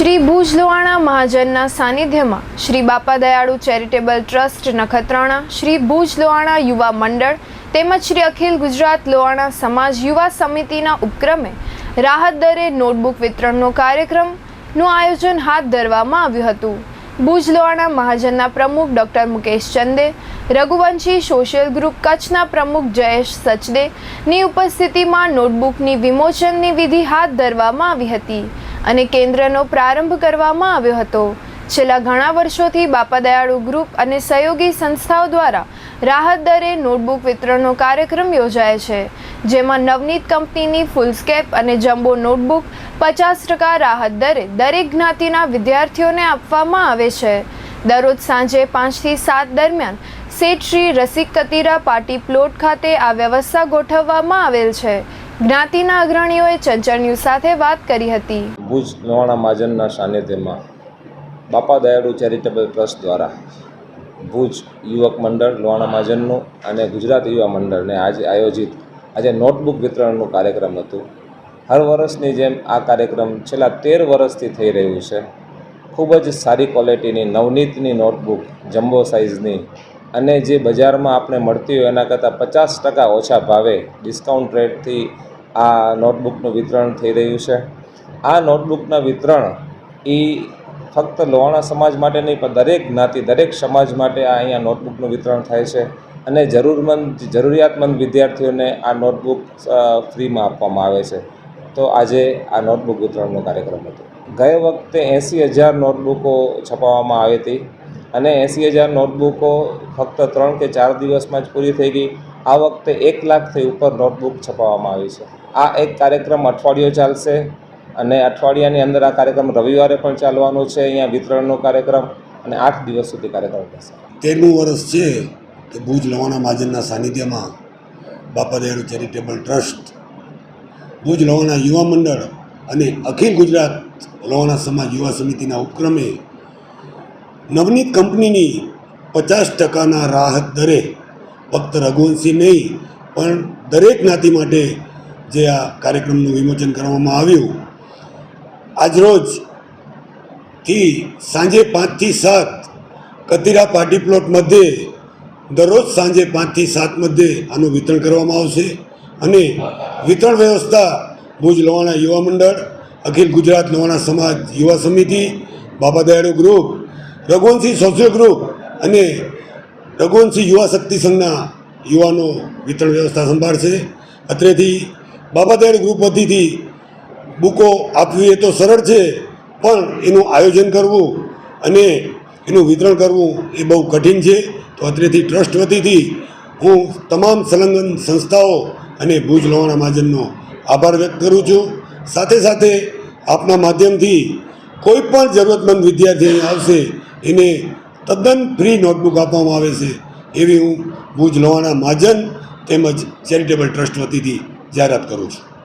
શ્રી ભુજ લોહાણા મહાજનના સાનિધ્યમાં Shri Bapa Dayalu charitable trust Nakhatrana, Shri Bhuj Lohana યુવા મંડળ તેમજ શ્રી અખિલ ગુજરાત લોહાણા સમાજ યુવા સમિતિના ઉપક્રમે રાહત દરે નોટબુક વિતરણનો કાર્યક્રમનું આયોજન હાથ ધરવામાં આવ્યું હતું. ભુજ લોહાણા મહાજનના પ્રમુખ doctor Mukesh Chande, Raghuvanshi social group કચ્છના પ્રમુખ જયેશ સચદેની ઉપસ્થિતિમાં નોટબુકની વિમોચનની વિધિ હાથ ધરવામાં આવી હતી. અને કેન્દ્રનો પ્રારંભ કરવામાં આવ્યો હતો. છેલ્લા ઘણા વર્ષોથી બાપા દયાળુ ગ્રુપ અને સહયોગી સંસ્થાઓ દ્વારા રાહત દરે નોટબુક વિતરણનો કાર્યક્રમ યોજાય છે, જેમાં નવનીત કંપનીની ફૂલસ્કેપ અને જમ્બો નોટબુક પચાસ ટકા રાહત દરે દરેક જ્ઞાતિના વિદ્યાર્થીઓને આપવામાં આવે છે. દરરોજ સાંજે પાંચથી સાત દરમિયાન શેઠ શ્રી રસિક કતીરા પાર્ટી પ્લોટ ખાતે આ વ્યવસ્થા ગોઠવવામાં આવેલ છે જ્ઞાતિના અગ્રણીઓએ ચંચળ ન્યૂઝ સાથે વાત કરી હતી. ભુજ લોહાણા મહાજનના સાનિધ્યમાં બાપા દયાળુ ચેરિટેબલ ટ્રસ્ટ દ્વારા ભુજ યુવક મંડળ, લોહાણા મહાજનનું અને ગુજરાત યુવા મંડળને આજે આયોજિત આજે નોટબુક વિતરણનું કાર્યક્રમ હતું. હર વર્ષની જેમ આ કાર્યક્રમ છેલ્લા તેર વર્ષથી થઈ રહ્યું છે. ખૂબ જ સારી ક્વોલિટીની, નવનીતની નોટબુક, જમ્બો સાઇઝની અને જે બજારમાં આપણે મળતી હોય એના કરતાં પચાસ ટકા ઓછા ભાવે ડિસ્કાઉન્ટ રેટથી આ નોટબુકનું વિતરણ થઈ રહ્યું છે. આ નોટબુકના વિતરણ એ ફક્ત લોહાણા સમાજ માટે નહીં, પણ દરેક જ્ઞાતિ, દરેક સમાજ માટે આ અહીંયા નોટબુકનું વિતરણ થાય છે અને જરૂરમંદ, જરૂરિયાતમંદ વિદ્યાર્થીઓને આ નોટબુક ફ્રીમાં આપવામાં આવે છે. તો આજે આ નોટબુક વિતરણનો કાર્યક્રમ હતો. ગયે વખતે એંસી હજાર નોટબુકો છપાવવામાં આવી હતી અને એંસી હજાર નોટબુકો ફક્ત ત્રણ કે ચાર દિવસમાં જ પૂરી થઈ ગઈ. આ વખતે એક લાખથી ઉપર નોટબુક છપાવવામાં આવી છે. આ એક કાર્યક્રમ અઠવાડિયો ચાલશે અને અઠવાડિયાની અંદર આ કાર્યક્રમ રવિવારે પણ ચાલવાનો છે. અહીંયા વિતરણનો કાર્યક્રમ અને આઠ દિવસ સુધી કાર્યક્રમ થશે તેરમું વર્ષ છે કે ભુજ લવાણા મહાજનના સાનિધ્યમાં બાપા દયાળુ ચેરિટેબલ ટ્રસ્ટ, ભુજ લવાણા યુવા મંડળ અને અખિલ ગુજરાત લવાણા સમાજ યુવા સમિતિના ઉપક્રમે નવનીત કંપનીની પચાસ ટકાના રાહત દરે ફક્ત રઘુવંશી નહીં, પણ દરેક જ્ઞાતિ માટે જે આ કાર્યક્રમનું વિમોચન કરવામાં આવ્યું. આજરોજથી સાંજે પાંચથી સાત કતિરા પાર્ટી પ્લોટ મધ્યે, દરરોજ સાંજે પાંચથી સાત મધ્યે આનું વિતરણ કરવામાં આવશે અને વિતરણ વ્યવસ્થા ભુજ લવાણા યુવા મંડળ, અખિલ ગુજરાત લવાણા સમાજ યુવા સમિતિ, બાબા દયાળુ ગ્રુપ, રઘુવંશી સોશિયલ ગ્રુપ અને રઘુવંશી યુવા શક્તિ સંઘના યુવાનો વિતરણ વ્યવસ્થા સંભાળશે. અત્રેથી બાબા ગ્રુપ વતીથી બુકો આપવી એ તો સરળ છે, પણ એનું આયોજન કરવું અને એનું વિતરણ કરવું એ બહુ કઠિન છે. તો અત્રેથી ટ્રસ્ટ વતીથી હું તમામ સંલગ્ન સંસ્થાઓ અને ભુજ લોહાણા મહાજનનો આભાર વ્યક્ત કરું છું. સાથે સાથે આપના માધ્યમથી કોઈ પણ જરૂરતમંદ વિદ્યાર્થી આવશે, એને તદ્દન ફ્રી નોટબુક આપવામાં આવે છે. એવી હું ભુજ લોહાણા મહાજન તેમજ ચેરિટેબલ ટ્રસ્ટ વતીથી જાહેરાત કરું છું.